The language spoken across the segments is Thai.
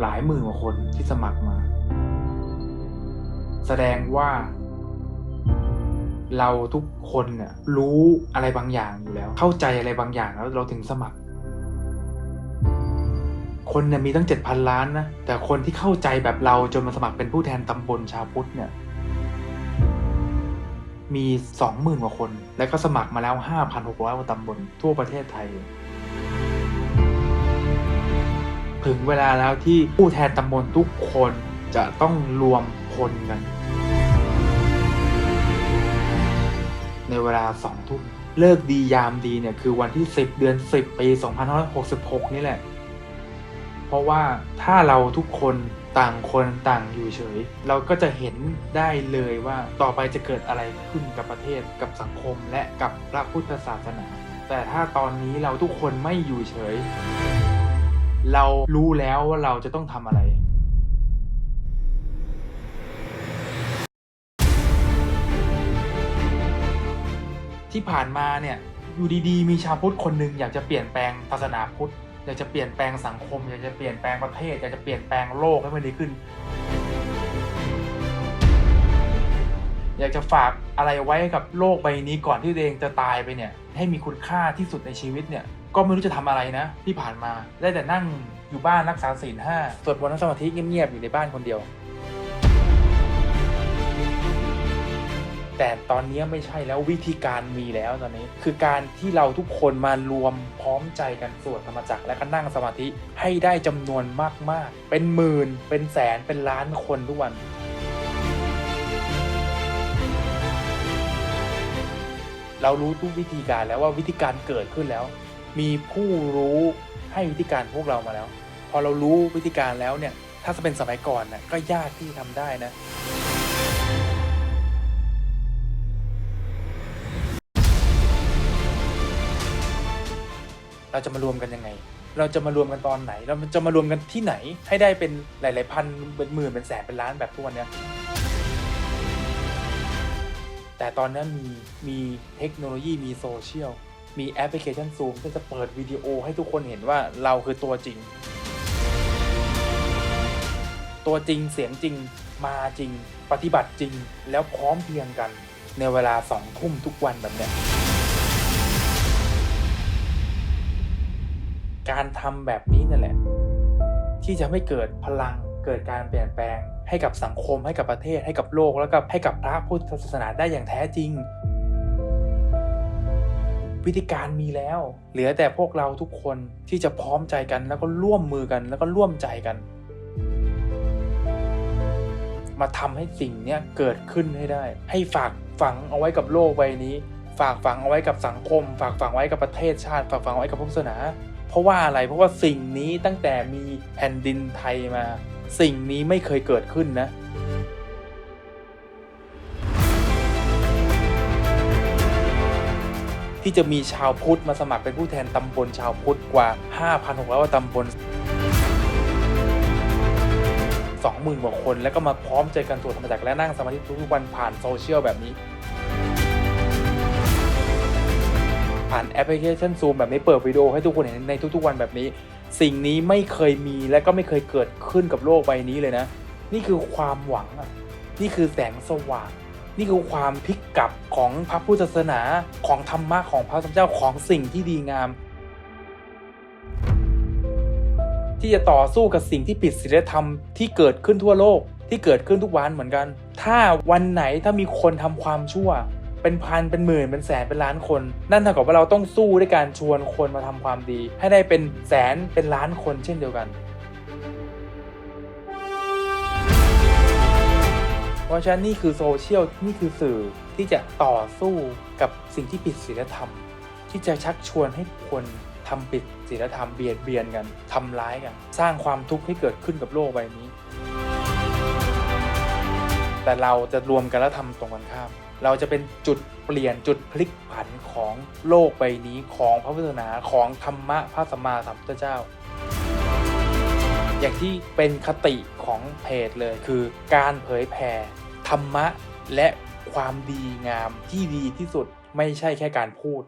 หลายหมื่นกว่าคนที่สมัครมา แสดงว่า เราทุกคนเนี่ยรู้อะไรบางอย่างอยู่แล้ว เข้าใจอะไรบางอย่างแล้วเราถึงสมัคร คนเนี่ยมีตั้งเจ็ดพันล้านนะ แต่คนที่เข้าใจแบบเราจนมาสมัครเป็นผู้แทนตำบลชาวพุทธเนี่ยมีสองหมื่นกว่าคน และก็สมัครมาแล้วห้าพันหกร้อยกว่าตำบลทั่วประเทศไทย ถึงเวลาแล้วที่ผู้แทนตำบลทุกคนจะต้องรวมพลกัน ในเวลาสองทุ่มเลิกดียามดีเนี่ยคือวันที่ 10 เดือน 10 ปี 2566 นี่แหละ เพราะว่าถ้าเราทุกคนต่างคนต่างอยู่เฉย เราก็จะเห็นได้เลยว่าต่อไปจะเกิดอะไรขึ้นกับประเทศกับสังคมและกับพระพุทธศาสนา แต่ถ้าตอนนี้เราทุกคนไม่อยู่เฉย เรารู้แล้วว่าเราจะต้องทำอะไร ที่ผ่านมาเนี่ยอยู่ดีๆ มีชาวพุทธคนหนึ่งอยากจะเปลี่ยนแปลงศาสนาพุทธอยากจะเปลี่ยนแปลงสังคม อยากจะเปลี่ยนแปลงประเทศ อยากจะเปลี่ยนแปลงโลกให้มันดีขึ้น อยากจะฝากอะไรไว้กับโลกใบนี้ก่อนที่ตัวเองจะตายไปเนี่ย ให้มีคุณค่าที่สุดในชีวิตเนี่ย ก็ไม่รู้จะทำอะไรนะ ที่ผ่านมาได้แต่นั่งอยู่บ้านรักษาศีลห้าสวดมนต์นั่งสมาธิเงียบๆอยู่ในบ้านคนเดียว แต่ตอนนี้ไม่ใช่แล้ววิธีการมีแล้วตอนนี้ คือการที่เราทุกคนมารวมพร้อมใจกันสวดธรรมจักรและก็นั่งสมาธิให้ได้จำนวนมากๆ เป็นหมื่นเป็นแสนเป็นล้านคนทุกวันเรารู้ทุกวิธีการแล้วว่าวิธีการเกิดขึ้นแล้ว มีผู้รู้ให้วิธีการพวกเรามาแล้ว พอเรารู้วิธีการแล้วเนี่ย ถ้าจะเป็นสมัยก่อนนะก็ยากที่ทำได้นะเราจะมารวมกันยังไง เราจะมารวมกันตอนไหน เราจะมารวมกันที่ไหน ให้ได้เป็นหลาย ๆ พัน เป็นหมื่น เป็นแสน เป็นล้านแบบทุกวันเนี้ย แต่ตอนนั้นมี มีเทคโนโลยี มีโซเชียล มีแอปพลิเคชันซูมที่จะเปิดวิดีโอให้ทุกคนเห็นว่าเราคือตัวจริง ตัวจริงเสียงจริงมาจริง ปฏิบัติจริงแล้วพร้อมเพรียงกันในเวลาสองทุ่มทุกวันแบบเนี้ยการทำแบบนี้นั่นแหละ ที่จะไม่เกิดพลังเกิดการเปลี่ยนแปลง ให้กับสังคมให้กับประเทศให้กับโลกแล้วก็ให้กับพระพุทธศาสนาได้อย่างแท้จริง วิธีการมีแล้ว เหลือแต่พวกเราทุกคนที่จะพร้อมใจกัน แล้วก็ร่วมมือกัน แล้วก็ร่วมใจกัน มาทำให้สิ่งนี้เกิดขึ้นให้ได้ ให้ฝากฝังเอาไว้กับโลกใบนี้ ฝากฝังเอาไว้กับสังคม ฝากฝังไว้กับประเทศชาติ ฝากฝังไว้กับพุทธศาสนา เพราะว่าอะไรเพราะว่าสิ่งนี้ตั้งแต่มีแผ่นดินไทยมา สิ่งนี้ไม่เคยเกิดขึ้นนะ ที่จะมีชาวพุทธมาสมัครเป็นผู้แทนตำบลชาวพุทธกว่า 5,600ตำบล20,000กว่าคน แล้วก็มาพร้อมใจกันสวดธรรมจักรและนั่งสมาธิทุกๆวันผ่านโซเชียลแบบนี้ ผ่านแอปพลิเคชันซูมแบบนี้เปิดวิดีโอให้ทุกคนเห็นในทุกๆวันแบบนี้ สิ่งนี้ไม่เคยมีและก็ไม่เคยเกิดขึ้นกับโลกใบนี้เลยนะ นี่คือความหวังอะนี่คือแสงสว่าง นี่คือความพลิกกลับของพระพุทธศาสนาของธรรมะของพระสัมเจ้าของสิ่งที่ดีงาม ที่จะต่อสู้กับสิ่งที่ผิดศีลธรรมที่เกิดขึ้นทั่วโลกที่เกิดขึ้นทุกวันเหมือนกัน ถ้าวันไหนถ้ามีคนทำความชั่ว เป็นพันเป็นหมื่นเป็นแสนเป็นล้านคน นั่นเท่ากับว่าเราต้องสู้ด้วยการชวนคนมาทำความดี ให้ได้เป็นแสนเป็นล้านคนเช่นเดียวกัน เพราะฉะนั้นนี่คือโซเชียลนี่คือสื่อที่จะต่อสู้กับสิ่งที่ผิดศีลธรรม ที่จะชักชวนให้คนทำผิดศีลธรรมเบียดเบียนกันทำร้ายกัน สร้างความทุกข์ให้เกิดขึ้นกับโลกใบนี้ แต่เราจะรวมกันแล้วทำตรงกันข้าม เราจะเป็นจุดเปลี่ยนจุดพลิกผันของโลกใบนี้ของพระพุทธศาสนาของธรรมะพระสัมมาสัมพุทธเจ้า อย่างที่เป็นคติของเพจเลยคือการเผยแผ่ธรรมะและความดีงามที่ดีที่สุดไม่ใช่แค่การพูด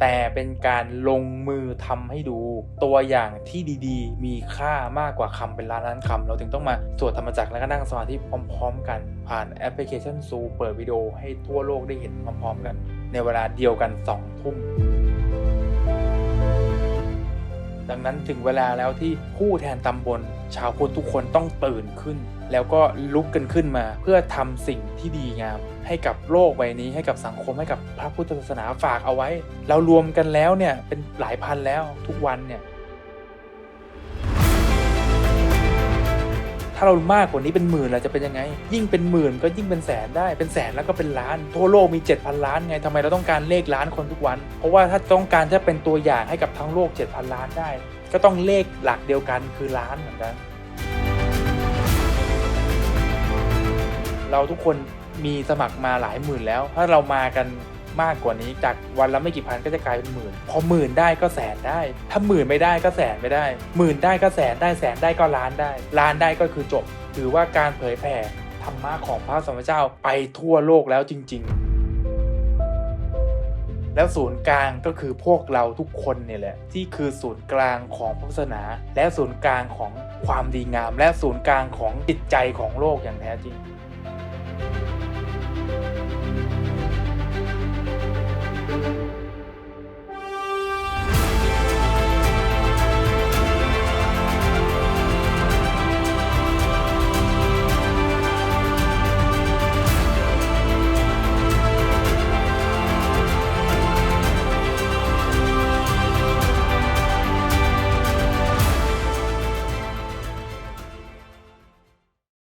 แต่เป็นการลงมือทำให้ดู ตัวอย่างที่ดีๆ มีค่ามากกว่าคำเป็นล้านล้านคำเราถึงต้องมาสวดธรรมจักรแล้วก็นั่งสมาธิพร้อม ๆ กัน ผ่านแอปพลิเคชันซูเปิดวิดีโอให้ทั่วโลกได้เห็นพร้อมๆกัน ในเวลาเดียวกัน2ทุ่ม ดังนั้นถึงเวลาแล้วที่ผู้แทนตำบล ชาวพุทธทุกคนต้องตื่นขึ้น แล้วก็ลุกกันขึ้นมา เพื่อทำสิ่งที่ดีงาม ให้กับโลกใบนี้ให้กับสังคมให้กับพระพุทธศาสนาฝากเอาไว้ เรารวมกันแล้วเนี่ยเป็นหลายพันแล้วทุกวันเนี่ย ถ้าเรามากกว่านี้เป็นหมื่นเราจะเป็นยังไง ยิ่งเป็นหมื่นก็ยิ่งเป็นแสนได้เป็นแสนแล้วก็เป็นล้าน ทั่วโลกมี 7,000 ล้านไงทำไมเราต้องการเลขล้านคนทุกวัน เพราะว่าถ้าต้องการจะเป็นตัวอย่างให้กับทั้งโลก 7,000 ล้านได้ ก็ต้องเลขหลักเดียวกันคือล้านเหมือนกัน เราทุกคนมีสมัครมาหลายหมื่นแล้ว ถ้าเรามากัน มากกว่านี้ จากวันละไม่กี่พันก็จะกลายเป็นหมื่น พอหมื่นได้ก็แสนได้ ถ้าหมื่นไม่ได้ก็แสนไม่ได้หมื่นได้ก็แสนได้แสนได้ก็ล้านได้ ล้านได้ก็คือจบ ถือว่าการเผยแผ่ธรรมะของพระสมเด็จเจ้าไปทั่วโลกแล้วจริง ๆแล้วศูนย์กลางก็คือพวกเราทุกคนเนี่ยแหละที่คือศูนย์กลางของพุทธศาสนา และศูนย์กลางของความดีงาม และศูนย์กลางของจิตใจของโลกอย่างแท้จริง